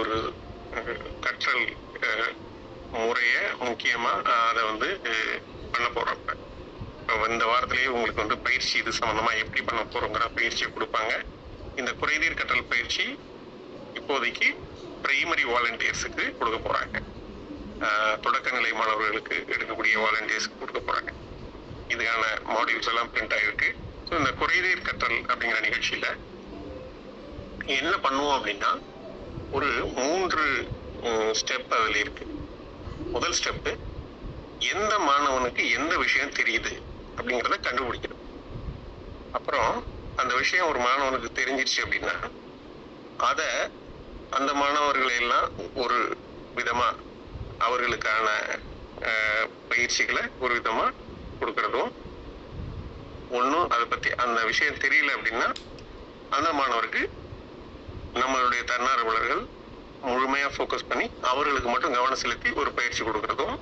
ஒரு கற்றல் முறையை முறைய முக்கியமா அதை வந்து பண்ண போறோம். இந்த வாரத்திலேயே உங்களுக்கு வந்து பயிற்சி இது சம்பந்தமா எப்படி பண்ண போறோங்கிற பயிற்சியை கொடுப்பாங்க. இந்த குறைதீர் கற்றல் பயிற்சி இப்போதைக்கு பிரைமரி வாலண்டியர்ஸுக்கு கொடுக்க போறாங்க. தொடக்கநிலை தொடக்க நிலை மாணவர்களுக்கு எடுக்கக்கூடிய வாலண்டியர்ஸ்க்கு கொடுக்க போறாங்க. இதுக்கான மாடியூல்ஸ் எல்லாம் பிரிண்ட் ஆயிருக்கு. ஸோ இந்த குறைதீர் கற்றல் அப்படிங்கிற நிகழ்ச்சியில என்ன பண்ணுவோம் அப்படின்னா ஒரு மூன்று ஸ்டெப் அதில் இருக்கு. முதல் ஸ்டெப்பு எந்த மாணவனுக்கு எந்த விஷயம் தெரியுது அப்படிங்கிறத கண்டுபிடிக்கணும். அப்புறம் அந்த விஷயம் ஒரு மாணவனுக்கு தெரிஞ்சிருச்சு அப்படின்னா அதை அந்த மாணவர்களை எல்லாம் ஒரு விதமா அவர்களுக்கான அஹ், பயிற்சிகளை ஒரு விதமா கொடுக்கறதும் ஒன்றும் அதை பத்தி அந்த விஷயம் தெரியல அப்படின்னா அந்த மாணவருக்கு நம்மளுடைய தன்னார்வலர்கள் முழுமையாக ஃபோக்கஸ் பண்ணி அவர்களுக்கு மட்டும் கவனம் செலுத்தி ஒரு பயிற்சி கொடுக்கறதும்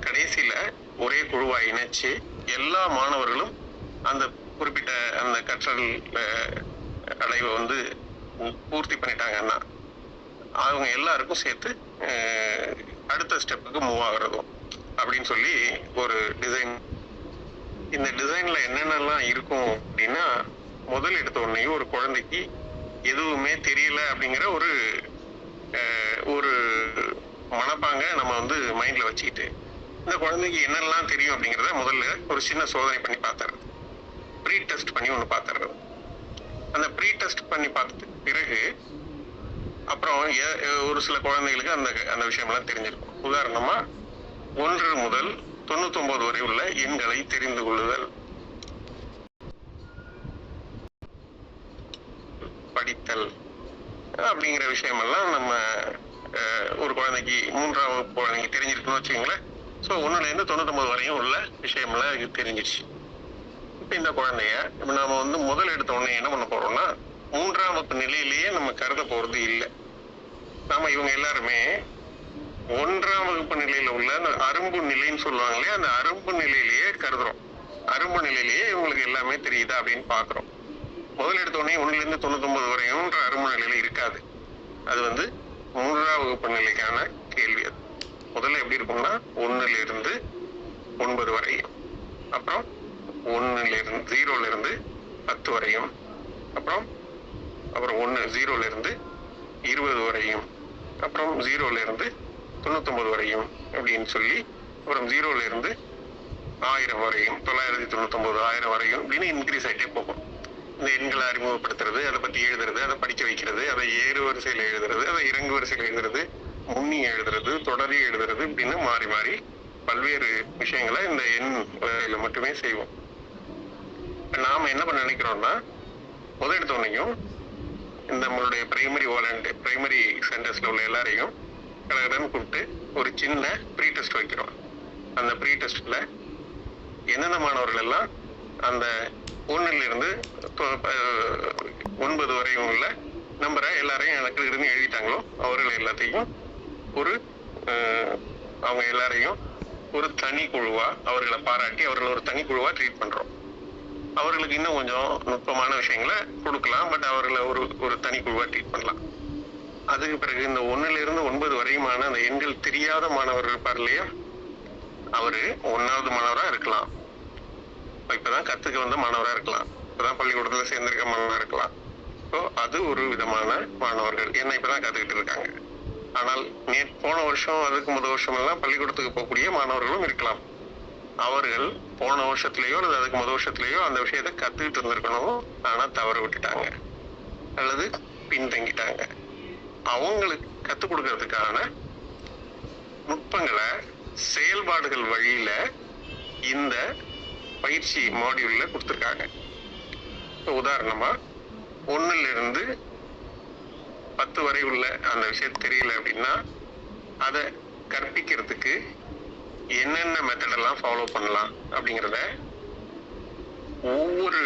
கடைசியில் ஒரே குழுவாக இணைச்சு எல்லா மாணவர்களும் அந்த குறிப்பிட்ட அந்த கற்றல் அடைவை வந்து பூர்த்தி பண்ணிட்டாங்கன்னா அவங்க எல்லாருக்கும் சேர்த்து அடுத்த ஸ்டெப்புக்கு மூவ் ஆகுறதும் அப்படின்னு சொல்லி ஒரு டிசைன் இந்த டிசைனில் என்னென்னலாம் இருக்கும் அப்படின்னா முதல் எடுத்த உடனே ஒரு குழந்தைக்கு எதுவுமே தெரியல அப்படிங்கிற ஒரு ஒரு மனப்பாங்க நம்ம வந்து மைண்ட்ல வச்சுக்கிட்டு இந்த குழந்தைக்கு என்னெல்லாம் தெரியும் அப்படிங்கிறத முதல்ல ஒரு சின்ன சோதனை பண்ணி பார்த்துறது ப்ரீ டெஸ்ட் பண்ணி ஒன்று பார்த்துறது அந்த ப்ரீ டெஸ்ட் பண்ணி பார்த்ததுக்கு பிறகு அப்புறம் ஒரு சில குழந்தைகளுக்கு அந்த அந்த விஷயம்லாம் தெரிஞ்சிருக்கும். உதாரணமா ஒன்று முதல் தொண்ணூத்தொம்பது வரை உள்ள எண்களை தெரிந்து கொள்ளுதல். படித்தல் அப்படிங்கிற விஷயமெல்லாம் நம்ம அஹ், ஒரு குழந்தைக்கு மூன்றாம் வகுப்பு குழந்தைக்கு தெரிஞ்சிருக்குன்னு வச்சுக்கோங்களேன். ஸோ ஒன்றுலேருந்து தொண்ணூத்தொம்பது வரையும் உள்ள விஷயமெல்லாம் எனக்கு தெரிஞ்சிருச்சு. இப்போ இந்த குழந்தைய இப்போ நாம வந்து முதல் எடுத்த உடனே என்ன பண்ண போறோம்னா மூன்றாம் வகுப்பு நிலையிலேயே நம்ம கருத போறது இல்லை. நாம இவங்க எல்லாருமே ஒன்றாம் வகுப்பு நிலையில உள்ள அந்த அரும்பு நிலைன்னு சொல்லுவாங்களே அந்த அரும்பு நிலையிலேயே கருதுறோம். அரும்பு நிலையிலேயே இவங்களுக்கு எல்லாமே தெரியுதா அப்படின்னு பாக்குறோம். முதல் எடுத்தோடனே உடனே தொண்ணூத்தொம்பது வரையும்ன்ற அரும்பு நிலையில இருக்காது. அது வந்து மூன்றாம் வகுப்பு நிலைக்கான கேள்வி அது. முதல்ல எப்படி இருக்கும்னா ஒன்றுலேருந்து இருந்து ஒன்பது வரையும். அப்புறம் ஒன்றுலேருந்து இருந்து ஜீரோல இருந்து பத்து வரையும். அப்புறம் அப்புறம் ஒன்று ஜீரோல இருந்து இருபது வரையும். அப்புறம் ஜீரோல இருந்து வரையும் அப்படின்னு சொல்லி அப்புறம் ஜீரோல இருந்து ஆயிரம் வரையும் தொள்ளாயிரத்தி தொண்ணூத்தொம்பது ஆயிரம் வரையும் அப்படின்னு இன்க்ரீஸ் ஆகிட்டே போகும். இந்த எண்களை அறிமுகப்படுத்துறது அதை பத்தி எழுதுறது அதை படிக்க வைக்கிறது அதை ஏறு வரிசையில் எழுதுறது அதை இறங்கு வரிசையில் எழுதுறது முன்னி எழுதுறது தொடரி எழுதுறது இப்படின்னு மாறி மாறி பல்வேறு விஷயங்களை இந்த எண் வகையில மட்டுமே செய்வோம். நாம என்ன பண்ண நினைக்கிறோம்னா முதல் எடுத்தோடனையும் இந்த நம்மளுடைய பிரைமரி வாலண்ட் பிரைமரி சென்டர்ஸ்ல உள்ள எல்லாரையும் கலகலன்னு கூப்பிட்டு ஒரு சின்ன ப்ரீ டெஸ்ட் வைக்கிறோம். அந்த ப்ரீ டெஸ்ட்ல எந்தெந்த மாணவர்கள் எல்லாம் அந்த ஒன்னுல இருந்து ஒன்பது வரையும் உள்ள நம்பரை எல்லாரையும் எனக்கு இருந்து எழுதிட்டாங்களோ அவர்கள் எல்லாத்தையும் ஒரு அவங்க எல்லாரையும் ஒரு தனி குழுவா அவர்களை பாராட்டி அவர்களை ஒரு தனி குழுவா ட்ரீட் பண்றோம். அவர்களுக்கு இன்னும் கொஞ்சம் நுட்பமான விஷயங்களை கொடுக்கலாம் பட் அவர்களை ஒரு ஒரு தனி குழுவா ட்ரீட் பண்ணலாம். அதுக்கு பிறகு இந்த ஒன்னுல இருந்து ஒன்பது வரையுமான அந்த எண்கள் தெரியாத மாணவர்கள் இருப்பார் இல்லையா? அவரு ஒன்னாவது மாணவரா இருக்கலாம். இப்பதான் கத்துக்க வந்த மாணவரா இருக்கலாம். இப்பதான் பள்ளிக்கூடத்துல சேர்ந்திருக்க மாணவரா இருக்கலாம். ஸோ அது ஒரு விதமான மாணவர்கள். என்ன இப்பதான் கத்துக்கிட்டு இருக்காங்க. ஆனால் நே போன வருஷம் அதுக்கு முதல் வருஷம் எல்லாம் பள்ளிக்கூடத்துக்கு போகக்கூடிய மாணவர்களும் இருக்கலாம். அவர்கள் போன வருஷத்துலயோ அல்லது அதுக்கு முதல் வருஷத்துலயோ அந்த விஷயத்தை கத்துக்கிட்டு இருந்திருக்கணும். ஆனா தவற விட்டுட்டாங்க. அல்லது பின்தங்கிட்டாங்க. அவங்களுக்கு கத்துக் கொடுக்கறதுக்கான நுட்பங்களை செயல்பாடுகள் வழியில இந்த பயிற்சி மாடியூல்ல கொடுத்துருக்காங்க. உதாரணமா ஒன்னுல இருந்து பத்து வரை உள்ள அந்த விஷயம் தெரியல அப்படின்னா அதை கற்பிக்கிறதுக்கு என்னென்ன மெத்தட் எல்லாம் ஃபாலோ பண்ணலாம் அப்படிங்கிறத ஒவ்வொரு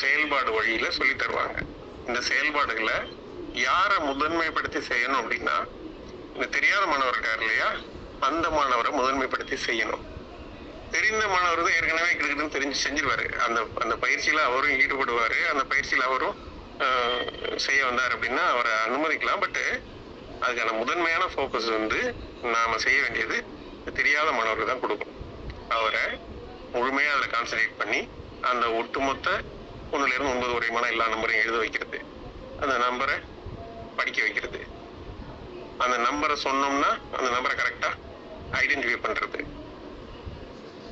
செயல்பாடு வழியில சொல்லி தருவாங்க. இந்த செயல்பாடுகளை யாரை முதன்மைப்படுத்தி செய்யணும் அப்படின்னா இந்த தெரியாத மாணவர் இருக்கார் இல்லையா? அந்த மாணவரை முதன்மைப்படுத்தி செய்யணும். தெரிந்த மாணவர் தான் ஏற்கனவே கிட்டத்தட்ட தெரிஞ்சு செஞ்சிருவாரு. அந்த அந்த பயிற்சியில அவரும் ஈடுபடுவாரு. அந்த பயிற்சியில அவரும் செய்ய வந்தார் அப்படின்னா அவரை அனுமதிக்கலாம். பட்டு அதுக்கான முதன்மையான ஃபோக்கஸ் வந்து நாம செய்ய வேண்டியது தெரியாத மாணவர்கள் தான் கொடுக்கும் அவரை முழுமையாக அதில் கான்சன்ட்ரேட் பண்ணி அந்த ஒட்டுமொத்த ஒன்றுலேருந்து ஒன்பது வரையுமான எல்லா நம்பரையும் எழுத வைக்கிறது. அந்த நம்பரை படிக்க வைக்கிறது. அந்த நம்பரை சொன்னோம்னா அந்த நம்பரை கரெக்டாக ஐடென்டிஃபை பண்ணுறது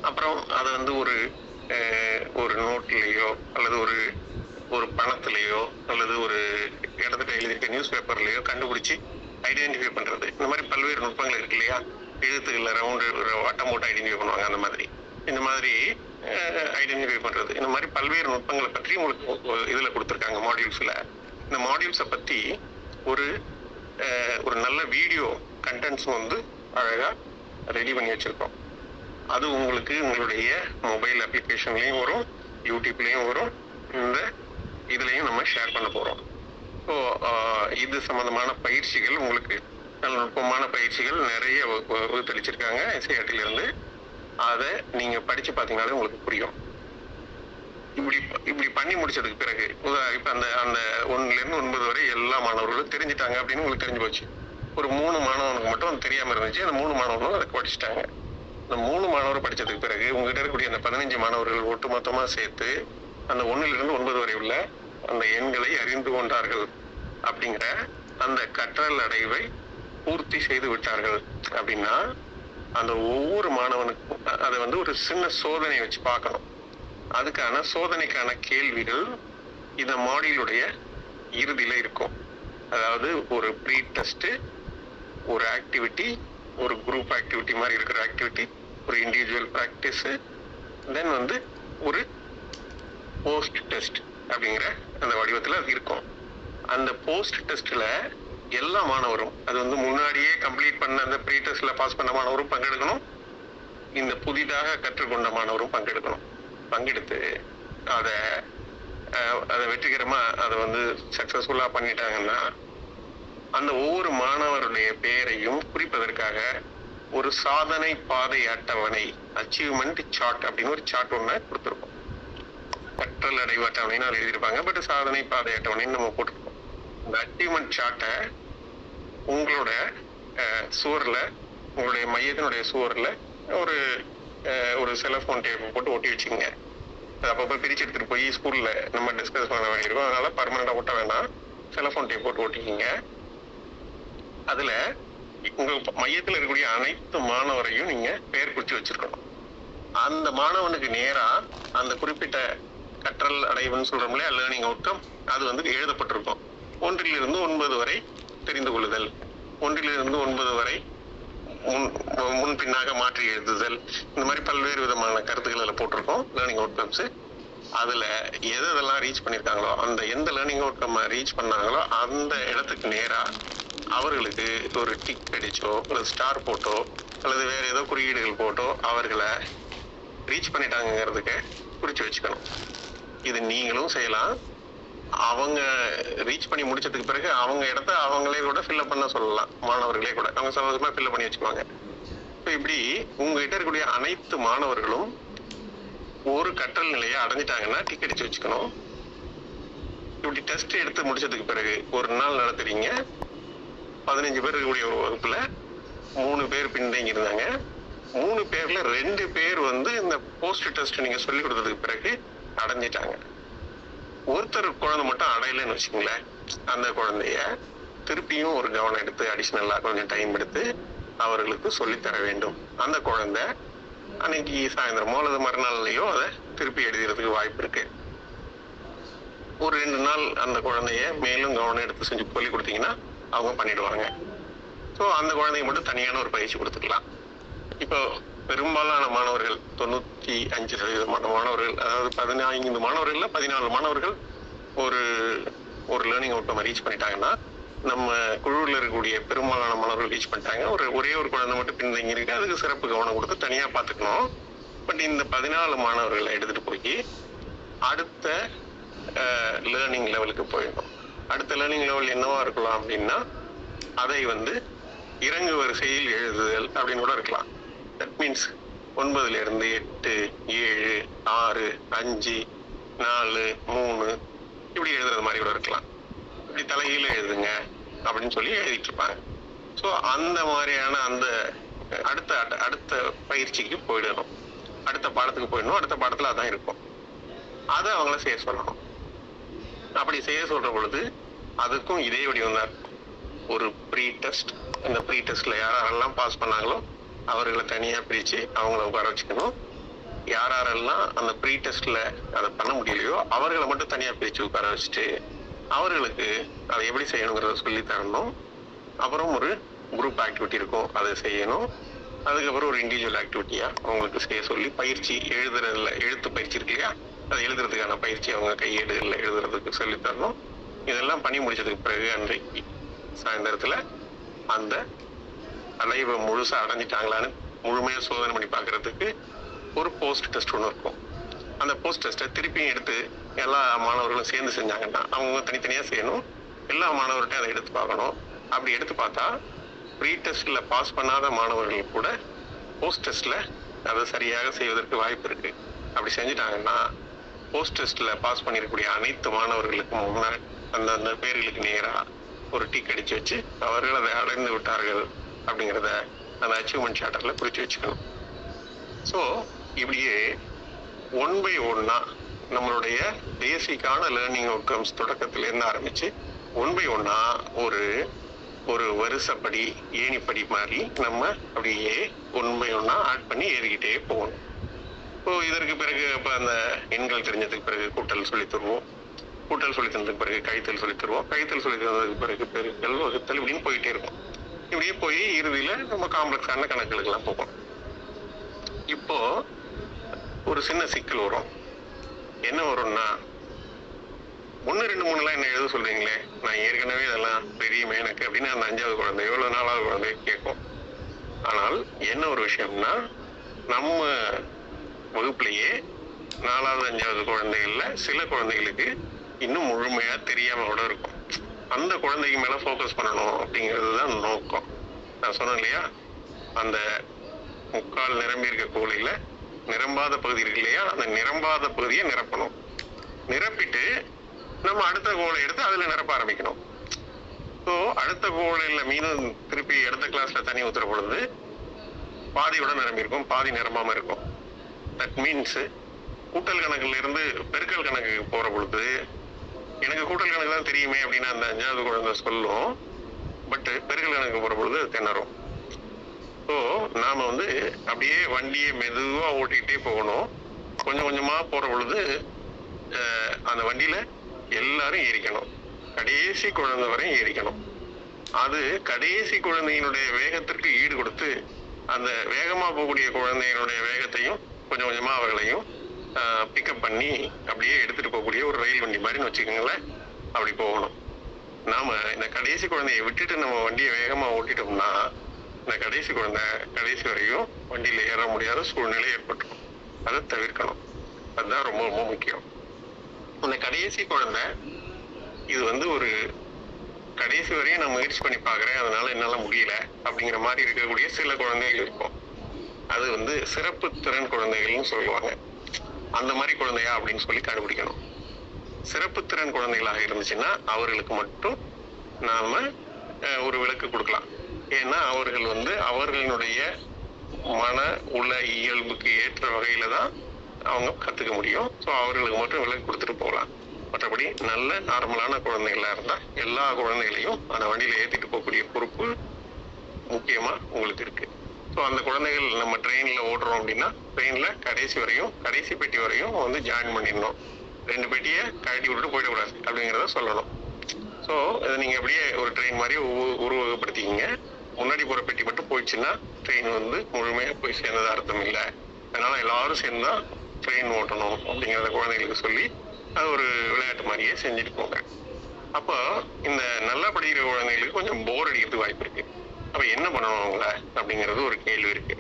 அப்புறம் அதை வந்து ஒரு ஒரு நோட்லேயோ அல்லது ஒரு ஒரு பணத்திலேயோ அல்லது ஒரு இடத்துல எழுதியிருக்க நியூஸ் பேப்பர்லேயோ கண்டுபிடிச்சி ஐடென்டிஃபை பண்ணுறது இந்த மாதிரி பல்வேறு நுட்பங்கள் இருக்கு இல்லையா? எழுத்துக்களில் ரவுண்டு வட்டம் போட்டு ஐடென்டிஃபை பண்ணுவாங்க அந்த மாதிரி. இந்த மாதிரி ஐடென்டிஃபை பண்ணுறது இந்த மாதிரி பல்வேறு நுட்பங்களை பற்றி உங்களுக்கு இதில் கொடுத்துருக்காங்க மாடியூல்ஸில் இந்த மாடியூல்ஸை பற்றி ஒரு ஒரு நல்ல வீடியோ கண்டென்ட்ஸும் வந்து அழகாக ரெடி பண்ணி வச்சுருக்கோம். அது உங்களுக்கு உங்களுடைய மொபைல் அப்ளிகேஷன்லையும் வரும் யூடியூப்லேயும் வரும். இந்த இதுலேயும் நம்ம ஷேர் பண்ண போகிறோம் ஸோ இது சம்மந்தமான பயிற்சிகள் உங்களுக்கு நுட்பமான பயிற்சிகள் நிறைய தெளிச்சிருக்காங்க. வகு- இருந்து அதை நீங்கள் படித்து பார்த்தீங்கனாலே உங்களுக்கு புரியும். இப்படி இப்படி பண்ணி முடிச்சதுக்கு பிறகு இப்போ அந்த அந்த ஒன்றுலேருந்து ஒன்பது வரை எல்லா மாணவர்களும் தெரிஞ்சிட்டாங்க அப்படின்னு உங்களுக்கு தெரிஞ்சு போச்சு. ஒரு மூணு மாணவனுக்கு மட்டும் தெரியாமல் இருந்துச்சு. அந்த மூணு மாணவர்களும் அதை படிச்சுட்டாங்க. அந்த மூணு மாணவர் படித்ததுக்கு பிறகு உங்ககிட்ட இருக்கக்கூடிய அந்த பதினஞ்சு மாணவர்கள் ஒட்டுமொத்தமா சேர்த்து அந்த ஒன்றிலிருந்து ஒன்பது வரை உள்ள அந்த எண்களை அறிந்து கொண்டார்கள் அப்படிங்கிற அந்த கற்றல் அடைவை பூர்த்தி செய்து விட்டார்கள் அப்படின்னா அந்த ஒவ்வொரு மாணவனுக்கும் அதை வந்து ஒரு சின்ன சோதனை வச்சு பார்க்கணும். அதுக்கான சோதனைக்கான கேள்விகள் இந்த மாடியிலுடைய இறுதியில இருக்கும். அதாவது ஒரு ப்ரீ டெஸ்ட் ஒரு ஆக்டிவிட்டி ஒரு குரூப் ஆக்டிவிட்டி மாதிரி இருக்கிற ஆக்டிவிட்டி ஒரு இண்டிவிஜுவல் ப்ராக்டிஸ் தென் வந்து ஒரு போஸ்ட் டெஸ்ட் அப்படிங்கிற அந்த வடிவத்தில் அது இருக்கும். அந்த போஸ்ட் டெஸ்ட்டில் எல்லா மாணவரும் அது வந்து முன்னாடியே கம்ப்ளீட் பண்ண அந்த ப்ரீ டெஸ்ட்டில் பாஸ் பண்ண மாணவரும் பங்கெடுக்கணும். இந்த புதிதாக கற்றுக்கொண்ட மாணவரும் பங்கெடுக்கணும். பங்கெடுத்து அதை அதை வெற்றிகரமாக அதை வந்து சக்ஸஸ்ஃபுல்லாக பண்ணிட்டாங்கன்னா அந்த ஒவ்வொரு மாணவருடைய பெயரையும் குறிப்பதற்காக ஒரு சாதனை பாதை அட்டவணை அச்சீவ்மெண்ட் சார்ட் அப்படின்னு ஒரு சார்ட் ஒன்று கொடுத்துருக்கோம். கற்றல் அடைவு அட்டவணைன்னு அதில் எழுதியிருப்பாங்க. பட் சாதனை பாதை அட்டவணைன்னு நம்ம போட்டிருக்கோம். இந்த அச்சீவ்மெண்ட் சார்ட்டை உங்களோட அஹ், உங்களுடைய மையத்தினுடைய சுவரில் ஒரு அஹ், ஒரு செலஃபோன் டேப் போட்டு ஒட்டி வச்சுக்கோங்க. அப்பப்போ பிரிச்சு எடுத்துட்டு போய் ஸ்கூலில் நம்ம டிஸ்கஸ் பண்ண வேண்டியிருக்கோம். அதனால பர்மனெண்ட்டாக ஒட்ட வேணாம். செலஃபோன் டேப் போட்டு ஒட்டிக்கிங்க. அதில் உங்க மையத்தில் இருக்கக்கூடிய அனைத்து மாணவரையும் நீங்க பெயர் குறிச்சு வச்சிருக்கணும். அந்த மாணவனுக்கு நேரா அந்த குறிப்பிட்ட கற்றல் அடைவுன்னு சொல்றோம் இல்லையா லேர்னிங் அவுட்கம் அது வந்து எழுதப்பட்டிருக்கும். ஒன்றிலிருந்து ஒன்பது வரை தெரிந்து கொள்ளுதல். ஒன்றிலிருந்து ஒன்பது வரை முன் முன் பின்னாக மாற்றி எழுதுதல். இந்த மாதிரி பல்வேறு விதமான கருத்துக்கள் அதில் போட்டிருக்கோம் லேர்னிங் அவுட்கம்ஸ் அதில் எது எதெல்லாம் ரீச் பண்ணியிருக்காங்களோ அந்த எந்த லேர்னிங் அவுட்கம் ரீச் பண்ணாங்களோ அந்த இடத்துக்கு நேராக அவர்களுக்கு ஒரு டிக் அடிச்சோ அல்லது ஸ்டார் போட்டோ அல்லது வேற ஏதோ குறியீடுகள் போட்டோ அவர்களை ரீச் பண்ணிட்டாங்கிறதுக்கு குறிச்சு வச்சுக்கணும். இது நீங்களும் செய்யலாம். அவங்க ரீச் பண்ணி முடிச்சதுக்கு பிறகு அவங்க இடத்த அவங்களே கூட ஃபில்அப் பண்ண சொல்லலாம். மாணவர்களே கூட. அவங்க சந்தோஷமா ஃபில்அப் பண்ணி வச்சுக்குவாங்க. இப்போ இப்படி உங்ககிட்ட இருக்கக்கூடிய அனைத்து மாணவர்களும் ஒரு கற்றல் நிலையை அடைஞ்சிட்டாங்கன்னா டிக் அடிச்சு வச்சுக்கணும். இப்படி டெஸ்ட் எடுத்து முடிச்சதுக்கு பிறகு ஒரு நாள் நடத்துறீங்க. பதினஞ்சு பேர் இருக்கக்கூடிய ஒரு வகுப்புல மூணு பேர் பின்தங்கி இருந்தாங்க மூணு பேர்ல ரெண்டு பேர் வந்து இந்த போஸ்ட் டெஸ்ட் நீங்க சொல்லி கொடுத்ததுக்கு பிறகு அடைஞ்சிட்டாங்க. ஒருத்தர் குழந்தை மட்டும் அடையலைன்னு வச்சுங்களேன் அந்த குழந்தைய திருப்பியும் ஒரு கவனம் எடுத்து அடிஷ்னலா கொஞ்சம் டைம் எடுத்து அவர்களுக்கு சொல்லித்தர வேண்டும். அந்த குழந்தை அன்னைக்கு சாயந்தரமோ அல்லது மறுநாள்லயோ அதை திருப்பி எழுதுறதுக்கு வாய்ப்பு இருக்கு. ஒரு ரெண்டு நாள் அந்த குழந்தைய மேலும் கவனம் எடுத்து செஞ்சு சொல்லி கொடுத்தீங்கன்னா அவங்க பண்ணிடுவாங்க. ஸோ அந்த குழந்தைய மட்டும் தனியான ஒரு பயிற்சி கொடுத்துக்கலாம். இப்போ பெரும்பாலான மாணவர்கள் தொண்ணூத்தி அஞ்சு சதவீதமான மாணவர்கள் அதாவது பதினைந்து மாணவர்கள்ல பதினாலு மாணவர்கள் ஒரு ஒரு லேர்னிங் அவுட்கம் ரீச் பண்ணிட்டாங்கன்னா நம்ம குழுவில் இருக்கக்கூடிய பெரும்பாலான மாணவர்கள் ரீச் பண்ணிட்டாங்க. ஒரு ஒரே ஒரு குழந்தை மட்டும் பின்தங்கி இருக்கு அதுக்கு சிறப்பு கவனம் கொடுத்து தனியாக பார்த்துக்கணும். பட் இந்த பதினாலு மாணவர்களை எடுத்துட்டு போய் அடுத்த லேர்னிங் லெவலுக்கு போயிடணும் அடுத்த லேர்னிங் லெவல் என்னவா இருக்கலாம் அப்படின்னா அதை வந்து இறங்கு வரிசையில் எழுதுதல் அப்படின்னு கூட இருக்கலாம். தட் மீன்ஸ் ஒன்பதுல இருந்து எட்டு ஏழு ஆறு அஞ்சு நாலு மூணு இப்படி எழுதுறது மாதிரி கூட இருக்கலாம். இப்படி தலைகீழ எழுதுங்க அப்படின்னு சொல்லி எழுதிட்டு இருப்பாங்க. ஸோ அந்த மாதிரியான அந்த அடுத்த அடுத்த பயிற்சிக்கு போயிடணும். அடுத்த பாடத்துக்கு போயிடணும். அடுத்த பாடத்துல அதான் இருக்கும். அதை அவங்கள செய்ய சொல்லணும். அப்படி செய்ய சொல்ற பொழுது அதுக்கும் இதே வடிவம் தான். ஒரு ப்ரீ டெஸ்ட் இந்த ப்ரீ டெஸ்ட்ல யாரெல்லாம் பாஸ் பண்ணாங்களோ அவர்களை தனியா பிரிச்சு அவங்கள உட்கார வச்சுக்கணும். யார் யாரெல்லாம் அந்த ப்ரீ டெஸ்ட்ல அதை பண்ண முடியலையோ அவர்களை மட்டும் தனியா பிரிச்சு உட்கார வச்சுட்டு அவர்களுக்கு அதை எப்படி செய்யணுங்கிறத சொல்லி தரணும். அப்புறம் ஒரு குரூப் ஆக்டிவிட்டி இருக்கும் அதை செய்யணும். அதுக்கப்புறம் ஒரு இண்டிவிஜுவல் ஆக்டிவிட்டியா அவங்களுக்கு செய்ய சொல்லி பயிற்சி எழுதுறதுல எழுத்து பயிற்சி இருக்கு இல்லையா? அதை எழுதுறதுக்கான பயிற்சி அவங்க கையேடுகள்ல எழுதுறதுக்கு சொல்லித்தரணும் இதெல்லாம் பண்ணி முடிச்சதுக்கு பிறகு அன்றைக்கு சாயந்தரத்தில் அந்த அலைவை முழுசாக அடைஞ்சிட்டாங்களான்னு முழுமையாக சோதனை பண்ணி பார்க்கறதுக்கு ஒரு போஸ்ட் டெஸ்ட் ஒன்று இருக்கும். அந்த போஸ்ட் டெஸ்ட்டை திருப்பியும் எடுத்து எல்லா மாணவர்களும் சேர்ந்து செஞ்சாங்கன்னா அவங்க தனித்தனியாக செய்யணும். எல்லா மாணவர்கிட்டையும் அதை எடுத்து பார்க்கணும். அப்படி எடுத்து பார்த்தா ப்ரீ டெஸ்ட்டில் பாஸ் பண்ணாத மாணவர்கள் கூட போஸ்ட் டெஸ்ட்டில் அதை சரியாக செய்வதற்கு வாய்ப்பு இருக்குது அப்படி செஞ்சுட்டாங்கன்னா போஸ்ட் டெஸ்ட்ல பாஸ் பண்ணிருக்கக்கூடிய அனைத்து மாணவர்களுக்கும் முன்னாடி அந்த அந்த பேர்களுக்கு நேரா ஒரு டீக் கடிச்சு வச்சு அவர்கள் அதை அடைந்து விட்டார்கள் அப்படிங்கிறத அந்த அச்சீவ்மெண்ட் சார்ட்டர்ல குறிச்சு வச்சுக்கணும். ஸோ இப்படியே ஒன் பை ஒன்னா நம்மளுடைய பேசிக்கான லேர்னிங் அவுட்கம்ஸ் தொடக்கத்திலேருந்து ஆரம்பிச்சு ஒன் பை ஒன்னா ஒரு ஒரு வருஷப்படி ஏணிப்படி மாதிரி நம்ம அப்படியே ஒன் பை ஒன்னா ஆட் பண்ணி ஏறிக்கிட்டே போகணும். இப்போ இதற்கு பிறகு இப்போ அந்த எண்கள் தெரிஞ்சதுக்கு பிறகு கூட்டல் சொல்லி தருவோம். கூட்டல் சொல்லி தந்ததுக்கு பிறகு கழித்தல் சொல்லி தருவோம். கழித்தல் சொல்லி தந்ததுக்கு பிறகு பெருக்கல் வகுத்தல் இப்படின்னு போயிட்டே இருக்கும். இப்படியே போய் இறுதியில நம்ம காம்ப்ளெக்ஸான கணக்குகளுக்கெல்லாம் போகும் இப்போ ஒரு சின்ன சிக்கல் வரும். என்ன வரும்னா ஒன்று ரெண்டு மூணுலாம் என்ன எழுத சொல்றீங்களே? நான் ஏற்கனவே இதெல்லாம் தெரியுமே எனக்கு அப்படின்னு அந்த அஞ்சாவது குழந்தை எவ்வளவு நாலாவது குழந்தை கேட்கும். ஆனால் என்ன ஒரு விஷயம்னா நம்ம வகுப்புலயே நாலாவது அஞ்சாவது குழந்தைகளில் சில குழந்தைகளுக்கு இன்னும் முழுமையாக தெரியாமல் கூட இருக்கும். அந்த குழந்தைக்கு மேலே ஃபோக்கஸ் பண்ணணும் அப்படிங்கிறது தான் நோக்கம். நான் சொன்னேன் இல்லையா? அந்த முக்கால் நிரம்பி இருக்க நிரம்பாத பகுதி இருக்கு இல்லையா? அந்த நிரம்பாத பகுதியை நிரப்பணும். நிரப்பிட்டு நம்ம அடுத்த கோலை எடுத்து அதில் நிரப்ப ஆரம்பிக்கணும். ஸோ அடுத்த கோலையில் மீனும் திருப்பி அடுத்த கிளாஸில் தண்ணி ஊற்றுற பொழுது பாதியோட நிரம்பியிருக்கும் பாதி நிரம்பாமல் இருக்கும். தட் மீன்ஸ் கூட்டல் கணக்குல இருந்து பெருக்கல் கணக்குக்கு போற பொழுது எனக்கு கூட்டல் கணக்கு தான் தெரியுமே அப்படின்னா அந்த அஞ்சாவது குழந்தை சொல்லும். பட் பெருக்கல் கணக்கு போற பொழுது அது திணறும். ஸோ நாம வந்து அப்படியே வண்டியை மெதுவாக ஓட்டிக்கிட்டே போகணும். கொஞ்சம் கொஞ்சமாக போற பொழுது அந்த வண்டியில எல்லாரும் ஏறிக்கணும். கடைசி குழந்தை வரையும் ஏறிக்கணும். அது கடைசி குழந்தையினுடைய வேகத்திற்கு ஈடு கொடுத்து அந்த வேகமாக போகக்கூடிய குழந்தையினுடைய வேகத்தையும் கொஞ்சம் கொஞ்சமா அவர்களையும் பிக்கப் பண்ணி அப்படியே எடுத்துட்டு போகக்கூடிய ஒரு ரயில் வண்டி மாதிரின்னு வச்சுக்கோங்களேன். அப்படி போகணும். நாம இந்த கடைசி குழந்தையை விட்டுட்டு நம்ம வண்டியை வேகமா ஓட்டிட்டோம்னா இந்த கடைசி குழந்தை கடைசி வரையும் வண்டியில ஏற முடியாத சூழ்நிலை ஏற்பட்டுரும். அதை தவிர்க்கணும். அதுதான் ரொம்ப ரொம்ப முக்கியம். இந்த கடைசி குழந்தை இது வந்து ஒரு கடைசி வரையும் நான் முயற்சி பண்ணி பார்க்குறேன். அதனால என்னால முடியல அப்படிங்கிற மாதிரி இருக்கக்கூடிய சில குழந்தைகள் இருக்கும். அது வந்து சிறப்பு திறன் குழந்தைகள்னு சொல்லுவாங்க. அந்த மாதிரி குழந்தையா அப்படின்னு சொல்லி கண்டுபிடிக்கணும். சிறப்பு திறன் குழந்தைகளாக இருந்துச்சுன்னா அவர்களுக்கு மட்டும் நாம ஒரு விளக்கு கொடுக்கலாம். ஏன்னா அவர்கள் வந்து அவர்களுடைய மன உள இயல்புக்கு ஏற்ற வகையில தான் அவங்க கத்துக்க முடியும். ஸோ அவர்களுக்கு மட்டும் விலக்கு கொடுத்துட்டு போகலாம். மற்றபடி நல்ல நார்மலான குழந்தைகளா இருந்தா எல்லா குழந்தைகளையும் அந்த வண்டியில ஏத்திட்டு போகக்கூடிய பொறுப்பு முக்கியமா உங்களுக்கு இருக்கு. ஸோ அந்த குழந்தைகள் நம்ம ட்ரெயினில் ஓடுறோம் அப்படின்னா ட்ரெயினில் கடைசி வரையும் கடைசி பெட்டி வரையும் வந்து ஜாயின் பண்ணிடணும். ரெண்டு பெட்டியை கழட்டி விட்டுட்டு போயிடக்கூடாது அப்படிங்கிறத சொல்லணும். ஸோ இதை நீங்க அப்படியே ஒரு ட்ரெயின் மாதிரி உருவகப்படுத்திக்கிங்க. முன்னாடி போகிற பெட்டி மட்டும் போயிடுச்சுன்னா ட்ரெயின் வந்து முழுமையாக போய் சேர்ந்தது அர்த்தம் இல்லை. அதனால எல்லாரும் சேர்ந்து தான் ட்ரெயின் ஓட்டணும் அப்படிங்கிறத குழந்தைகளுக்கு சொல்லி அது ஒரு விளையாட்டு மாதிரியே செஞ்சுட்டு போங்க. அப்போ இந்த நல்லா படிக்கிற குழந்தைகளுக்கு கொஞ்சம் போர் அடிக்கிறதுக்கு வாய்ப்பு இருக்கு. அப்ப என்ன பண்ணணும் அவங்கள? அப்படிங்கிறது ஒரு கேள்வி இருக்கு.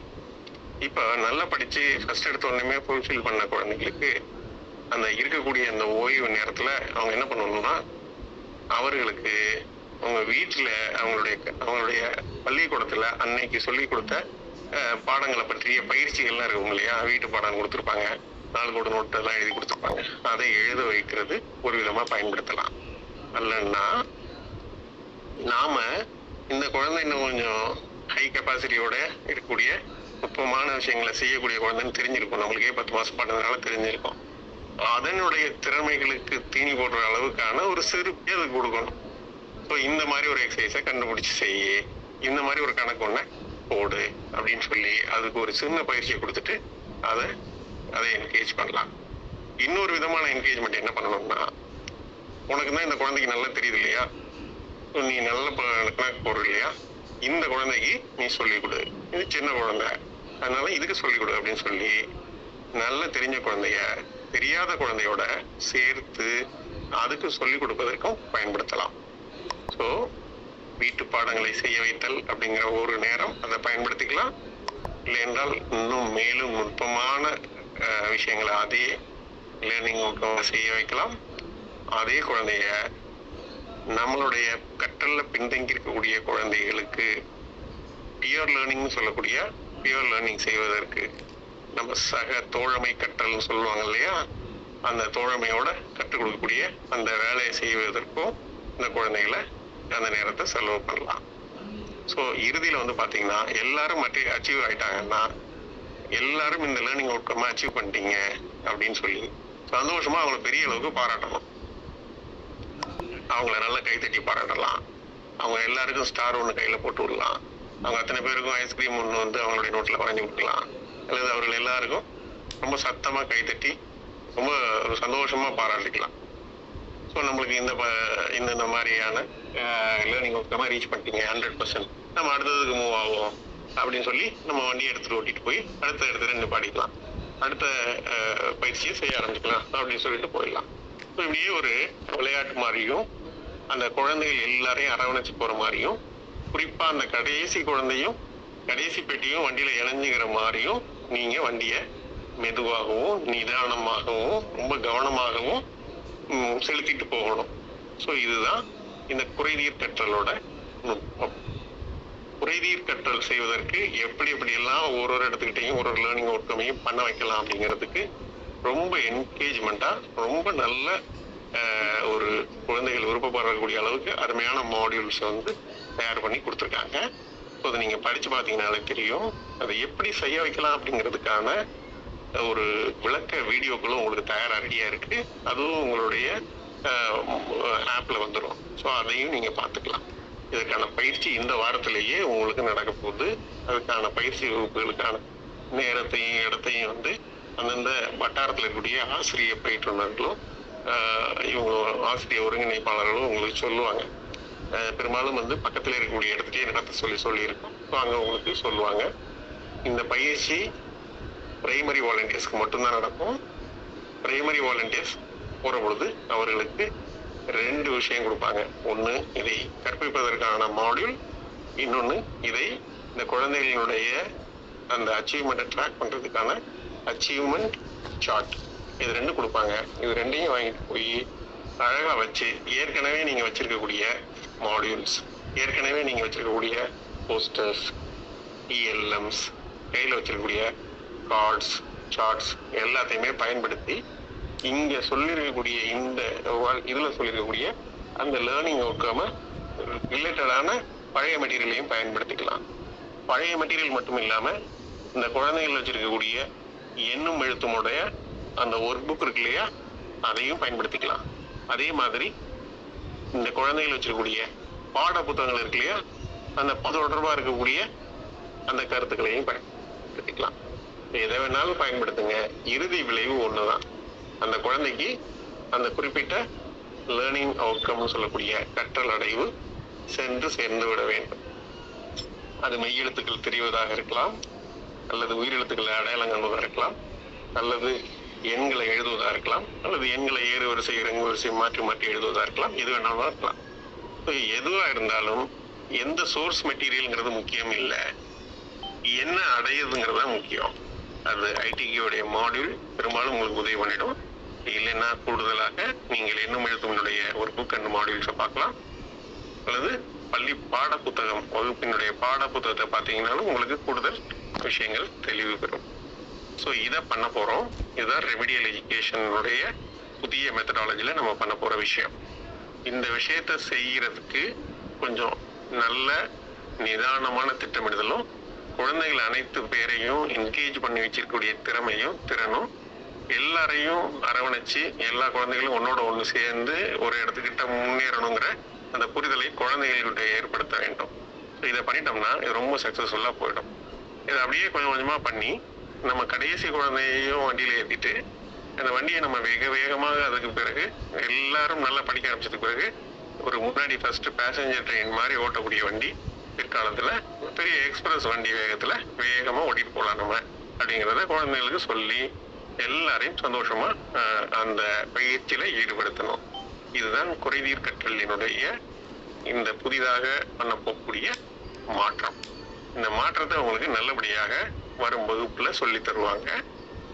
இப்ப நல்லா படிச்சு ஃபர்ஸ்ட் எடுத்த உடனே ஃபுல்ஃபில் பண்ண குழந்தைகளுக்கு அந்த இருக்கக்கூடிய அந்த ஓய்வு நேரத்துல அவங்க என்ன பண்ணணும்னா அவர்களுக்கு அவங்க வீட்டுல அவங்களுடைய அவங்களுடைய பள்ளிக்கூடத்துல அன்னைக்கு சொல்லி கொடுத்த அஹ், பாடங்களை பற்றிய பயிற்சிகள்லாம் இருக்கும் இல்லையா? வீட்டு பாடம் கொடுத்துருப்பாங்க. நாலு கோடு நோட்டு எல்லாம் எழுதி கொடுத்துருப்பாங்க. அதை எழுத வைக்கிறது ஒரு விதமா பயன்படுத்தலாம். அல்லன்னா நாம இந்த குழந்தை இன்னும் கொஞ்சம் ஹை கெப்பாசிட்டியோட இருக்கக்கூடிய நுட்பமான விஷயங்களை செய்யக்கூடிய குழந்தைன்னு தெரிஞ்சிருக்கும். நம்மளுக்கே பத்து மாசம் பண்ணதுனால தெரிஞ்சிருக்கும். அதனுடைய திறமைகளுக்கு தீனி போடுற அளவுக்கான ஒரு சிறுப்பே அது கொடுக்கணும். ஸோ இந்த மாதிரி ஒரு எக்ஸசைஸை கண்டுபிடிச்சு செய்ய இந்த மாதிரி ஒரு கணக்கு ஒன்று போடு அப்படின்னு சொல்லி அதுக்கு ஒரு சின்ன பயிற்சியை கொடுத்துட்டு அதை அதை என்கேஜ் பண்ணலாம். இன்னொரு விதமான என்கேஜ்மெண்ட் என்ன பண்ணணும்னா உனக்கு தான் இந்த குழந்தைக்கு நல்லா தெரியுது இல்லையா? நீ நல்ல கணக்கு போடுற இல்லையா? இந்த குழந்தைக்கு நீ சொல்லிக் கொடு. இது சின்ன குழந்தை. அதனால இதுக்கு சொல்லிக் கொடு அப்படின்னு சொல்லி நல்ல தெரிஞ்ச குழந்தைய தெரியாத குழந்தையோட சேர்த்து அதுக்கு சொல்லிக் கொடுப்பதற்கும் பயன்படுத்தலாம். ஸோ வீட்டு பாடங்களை செய்ய வைத்தல் அப்படிங்கிற ஒரு நேரம் அதை பயன்படுத்திக்கலாம். இல்லை என்றால் இன்னும் மேலும் நுட்பமான விஷயங்களை அதே லேர்னிங் செய்ய வைக்கலாம். அதே குழந்தைய நம்மளுடைய கற்றல்ல பின்தங்கி இருக்கக்கூடிய குழந்தைகளுக்கு பியர் லேர்னிங்னு சொல்லக்கூடிய பியர் லேர்னிங் செய்வதற்கு நம்ம சக தோழமை கற்றல்னு சொல்லுவாங்க இல்லையா? அந்த தோழமையோட கற்றுக் கொடுக்கக்கூடிய அந்த வேலையை செய்வதற்கும் இந்த குழந்தைகளை அந்த நேரத்தை செலவு பண்ணலாம். ஸோ இறுதியில் வந்து பார்த்தீங்கன்னா எல்லாரும் மற்ற அச்சீவ் ஆயிட்டாங்கன்னா எல்லாரும் இந்த லேர்னிங் அவுட்கம் அச்சீவ் பண்ணிட்டீங்க அப்படின்னு சொல்லி சந்தோஷமா அவங்களை பெரிய அளவுக்கு பாராட்டணும். அவங்கள நல்லா கைத்தட்டி பாராட்டலாம். அவங்க எல்லாருக்கும் ஸ்டார் ஒன்று கையில் போட்டு விடலாம். அவங்க அத்தனை பேருக்கும் ஐஸ்கிரீம் ஒன்று வந்து அவங்களுடைய நோட்டில் வரைஞ்சி கொடுக்கலாம். அல்லது அவர்கள் எல்லாருக்கும் ரொம்ப சத்தமாக கைத்தட்டி ரொம்ப சந்தோஷமா பாராட்டிக்கலாம். ஸோ நம்மளுக்கு இந்த ப- இந்த இந்த மாதிரியான லேர்னிங் ஒர்க்கமாக ரீச் பண்ணிட்டீங்க ஹண்ட்ரட் பர்சன்ட் நம்ம அடுத்ததுக்கு மூவ் ஆகும் அப்படின்னு சொல்லி நம்ம வண்டியை எடுத்துட்டு ஓட்டிட்டு போய் அடுத்த இடத்துல நின்று பாடிக்கலாம் அடுத்த பயிற்சியை செய்ய ஆரம்பிக்கலாம் அப்படின்னு சொல்லிட்டு போயிடலாம். ஸோ இப்படியே ஒரு விளையாட்டு மாதிரியும் அந்த குழந்தைகள் எல்லாரையும் அரவணைச்சு போற மாதிரியும் குறிப்பா அந்த கடைசி குழந்தையும் கடைசி பெட்டியும் வண்டியில இணைஞ்சுக்கிற மாதிரியும் நீங்க வண்டியை மெதுவாகவும் நிதானமாகவும் ரொம்ப கவனமாகவும் செலுத்திட்டு போகணும். ஸோ இதுதான் இந்த குறைநீர் கற்றலோட நுட்பம். குறைநீர் கற்றல் செய்வதற்கு எப்படி எப்படி எல்லாம் ஒரு ஒரு இடத்துக்கிட்டையும் ஒரு ஒரு லேர்னிங் ஒர்க்கமையும் பண்ண வைக்கலாம் அப்படிங்கிறதுக்கு ரொம்ப என்கேஜ்மெண்ட்டா ரொம்ப நல்ல ஒரு குழந்தைகள் விருப்பப்படக்கூடிய அளவுக்கு அருமையான மாடியூல்ஸ் வந்து தயார் பண்ணி கொடுத்துருக்காங்க. ஸோ அதை நீங்கள் படிச்சு பார்த்தீங்கனாலே தெரியும். அதை எப்படி செய்ய வைக்கலாம் அப்படிங்கிறதுக்கான ஒரு விளக்க வீடியோக்களும் உங்களுக்கு தயாராக ரெடியா இருக்கு. அதுவும் உங்களுடைய ஆப்ல வந்துடும் ஸோ அதையும் நீங்க பார்த்துக்கலாம். இதற்கான பயிற்சி இந்த வாரத்திலேயே உங்களுக்கு நடக்க போகுது. அதுக்கான பயிற்சி வகுப்புகளுக்கான நேரத்தையும் இடத்தையும் வந்து அந்தந்த வட்டாரத்தில் இருக்கக்கூடிய ஆசிரியர் போயிட்டு ஆஹ், இவங்க ஆசிரியர் ஒருங்கிணைப்பாளர்களும் உங்களுக்கு சொல்லுவாங்க. பெரும்பாலும் வந்து பக்கத்தில் இருக்கக்கூடிய இடத்துக்கே நடத்த சொல்லி சொல்லியிருக்கோம். ஸோ அங்கே உங்களுக்கு சொல்லுவாங்க. இந்த பயிற்சி பிரைமரி வாலண்டியர்ஸ்க்கு மட்டும்தான் நடக்கும். பிரைமரி வாலண்டியர்ஸ் போகிற பொழுது அவர்களுக்கு ரெண்டு விஷயம் கொடுப்பாங்க. ஒன்று இதை கற்பிப்பதற்கான மாடியூல் இன்னொன்று இதை இந்த குழந்தைகளினுடைய அந்த அச்சீவ்மெண்ட்டை ட்ராக் பண்ணுறதுக்கான அச்சீவ்மெண்ட் சார்ட் இது ரெண்டும் கொடுப்பாங்க. இது ரெண்டையும் வாங்கிட்டு போய் அழகாக வச்சு ஏற்கனவே நீங்கள் வச்சுருக்கக்கூடிய மாடியூல்ஸ் ஏற்கனவே நீங்கள் வச்சுருக்கக்கூடிய போஸ்டர்ஸ் இஎல்எம்ஸ் கையில் வச்சுருக்கக்கூடிய கார்ட்ஸ் சார்ட்ஸ் எல்லாத்தையுமே பயன்படுத்தி இங்கே சொல்லியிருக்கக்கூடிய இந்த இதில் சொல்லியிருக்கக்கூடிய அந்த லேர்னிங் அவுட்காம ரிலேட்டடான பழைய மெட்டீரியலையும் பயன்படுத்திக்கலாம். பழைய மெட்டீரியல் மட்டும் இல்லாமல் இந்த குழந்தைகள் வச்சுருக்கக்கூடிய எண்ணும் எழுத்துமுடைய அந்த ஒர்க் புக் இருக்கு இல்லையா? அதையும் பயன்படுத்திக்கலாம். அதே மாதிரி இந்த குழந்தைகள் வச்சிருக்கக்கூடிய பாட புத்தகங்கள் இருக்கு இல்லையா? அந்த தொடர்பாக தொடர்பா இருக்கக்கூடிய அந்த கருத்துக்களையும் பயன்படுத்திக்கலாம். எதை வேணாலும் பயன்படுத்துங்க. இறுதி விளைவு ஒண்ணுதான். அந்த குழந்தைக்கு அந்த குறிப்பிட்ட லேர்னிங் அவுட்கம்னு சொல்லக்கூடிய கற்றல் அடைவு சென்று சேர்ந்து விட வேண்டும். அது மெய்யெழுத்துக்கள் தெரிவதாக இருக்கலாம். அல்லது உயிரெழுத்துக்களை அடையாளம் காண்பதாக இருக்கலாம். அல்லது எண்களை எழுதுவதா இருக்கலாம். அல்லது எண்களை ஏறு வரிசை இறங்கு வரிசை மாற்றி மாற்றி எழுதுவதா இருக்கலாம். எது வேணாலும் இருக்கலாம். எதுவாக இருந்தாலும் எந்த சோர்ஸ் மெட்டீரியல்ங்கிறது முக்கியம் இல்லை. என்ன அடையுதுங்கிறது தான் முக்கியம். அது ஐடிக்கியோடைய மாடியூல் பெரும்பாலும் உங்களுக்கு உதவி பண்ணிடும். இல்லைன்னா கூடுதலாக நீங்கள் இன்னும் எழுத்துவனுடைய ஒரு புக் அண்ட் மாடியூல்ஸை பார்க்கலாம். அல்லது பள்ளி பாட புத்தகம் வகுப்பினுடைய பாட புத்தகத்தை பார்த்தீங்கன்னாலும் உங்களுக்கு கூடுதல் விஷயங்கள் தெளிவு பெறும். ஸோ இதை பண்ண போகிறோம் இதுதான் ரெமிடியல் எஜுகேஷனுடைய புதிய மெத்தடாலஜியில் நம்ம பண்ண போகிற விஷயம். இந்த விஷயத்த செய்கிறதுக்கு கொஞ்சம் நல்ல நிதானமான திட்டமிடுதலும் குழந்தைகள் அனைத்து பேரையும் என்கேஜ் பண்ணி வச்சிருக்கக்கூடிய திறமையும் திறனும் எல்லாரையும் அரவணைச்சு எல்லா குழந்தைகளும் ஒன்னோட ஒன்று சேர்ந்து ஒரு இடத்துக்கிட்ட முன்னேறணுங்கிற அந்த புரிதலை குழந்தைகளுடைய ஏற்படுத்த வேண்டும். இதை பண்ணிட்டோம்னா இது ரொம்ப சக்ஸஸ்ஃபுல்லாக போயிடும். இதை அப்படியே கொஞ்சம் கொஞ்சமாக பண்ணி நம்ம கடைசி குழந்தையையும் வண்டியில் ஏற்றிட்டு அந்த வண்டியை நம்ம வேக வேகமாக அதுக்கு பிறகு எல்லாரும் நல்லா படிக்க ஆரம்பிச்சதுக்கு பிறகு ஒரு முன்னாடி ஃபர்ஸ்ட் பேசஞ்சர் ட்ரெயின் மாதிரி ஓட்டக்கூடிய வண்டி பிற்காலத்தில் பெரிய எக்ஸ்பிரஸ் வண்டி வேகத்தில் வேகமாக ஓட்டிட்டு போகலாம் நம்ம அப்படிங்கிறத குழந்தைகளுக்கு சொல்லி எல்லாரையும் சந்தோஷமாக அந்த பயிற்சியில் ஈடுபடுத்தணும். இதுதான் குறைதீர் கற்றலினுடைய இந்த புதிதாக பண்ண போகக்கூடிய மாற்றம். இந்த மாற்றத்தை உங்களுக்கு நல்லபடியாக வரும் வகுப்புல சொல்லி தருவாங்க.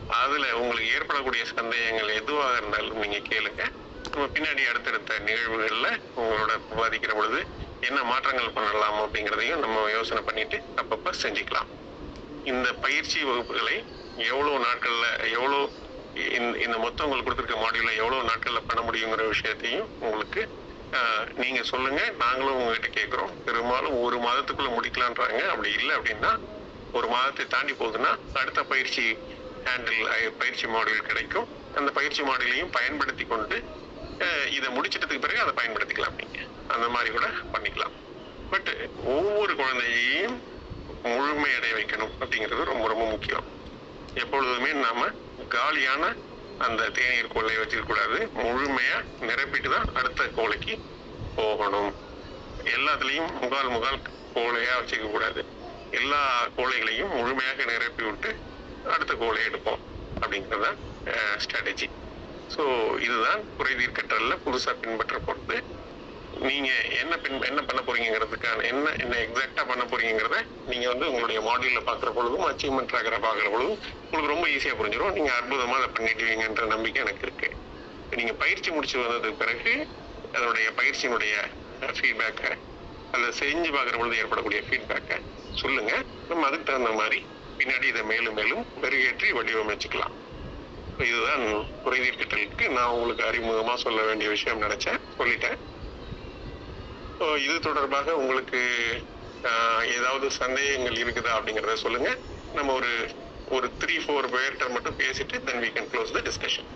அதுல உங்களுக்கு ஏற்படக்கூடிய சந்தேகங்கள் எதுவாக இருந்தாலும் நீங்க கேளுங்க. நம்ம பின்னாடி அடுத்தடுத்த நிகழ்வுகள்ல உங்களோட விவாதிக்கிற பொழுது என்ன மாற்றங்கள் பண்ணலாம் அப்படிங்கிறதையும் நம்ம யோசனை பண்ணிட்டு அப்பப்ப செஞ்சுக்கலாம். இந்த பயிற்சி வகுப்புகளை எவ்வளவு நாட்கள்ல எவ்வளவு இந்த- இந்த மொத்தம் உங்களுக்கு கொடுத்துருக்க மாடியூல எவ்வளவு நாட்கள்ல பண்ண முடியுங்கிற விஷயத்தையும் உங்களுக்கு நீங்க சொல்லுங்க. நாங்களும் உங்ககிட்ட கேட்குறோம் பெரும்பாலும் ஒரு மாதத்துக்குள்ள முடிக்கலான்றாங்க. அப்படி இல்லை அப்படின்னா ஒரு மாதத்தை தாண்டி போகுதுன்னா அடுத்த பயிற்சி ஹேண்டில் பயிற்சி மாடியூல் கிடைக்கும். அந்த பயிற்சி மாடியூலையும் பயன்படுத்தி கொண்டு இதை முடிச்சிட்டதுக்கு பிறகு அதை பயன்படுத்திக்கலாம் நீங்க. அந்த மாதிரி கூட பண்ணிக்கலாம். பட் ஒவ்வொரு குழந்தையையும் முழுமையடைய வைக்கணும் அப்படிங்கிறது ரொம்ப ரொம்ப முக்கியம். எப்பொழுதுமே நாம காலியான அந்த தேநீர் கோலையை வச்சிருக்கக்கூடாது முழுமையா நிரப்பிட்டு தான் அடுத்த கோலைக்கு போகணும். எல்லாத்துலயும் முகால் முகால் கோலையா வச்சுக்க கூடாது. எல்லா கோலைகளையும் முழுமையாக நிரப்பி விட்டு அடுத்த கோலை எடுப்போம் அப்படிங்கிறது தான் ஸ்ட்ராட்டஜி ஸோ இதுதான் குறைதீர் கற்றலில் புதுசாக பின்பற்ற நீங்க என்ன பின் என்ன பண்ண போறீங்கிறதுக்கான என்ன என்ன எக்ஸாக்டா பண்ண போறீங்கிறத நீங்க வந்து உங்களுடைய மாடியூல பாக்குற பொழுதும் அச்சீவ்மெண்ட் ட்ராக்கரை பாக்குற பொழுதும் உங்களுக்கு ரொம்ப ஈஸியா புரிஞ்சிடும் நீங்க அற்புதமா அதை பண்ணிடுவீங்கன்ற நம்பிக்கை எனக்கு இருக்கு. நீங்க பயிற்சி முடிச்சு வந்ததுக்கு பிறகு அதனுடைய பயிற்சியினுடைய ஃபீட்பேக்கை அதை செஞ்சு பார்க்குற பொழுது ஏற்படக்கூடிய ஃபீட்பேக்கை சொல்லுங்க. நம்ம அதுக்கு தகுந்த மாதிரி பின்னாடி இதை மேலும் மேலும் மெருகேற்றி வடிவமைச்சுக்கலாம். இதுதான் குறைதீர் கட்டலுக்கு நான் உங்களுக்கு அறிமுகமா சொல்ல வேண்டிய விஷயம் நினைச்சேன். சொல்லிட்டேன். இது தொடர்பாக உங்களுக்கு ஆஹ், ஏதாவது சந்தேகங்கள் இருக்குதா அப்படிங்கிறத சொல்லுங்க. நம்ம ஒரு ஒரு த்ரீ ஃபோர் பேர்கிட்ட மட்டும் பேசிட்டு then we can close the discussion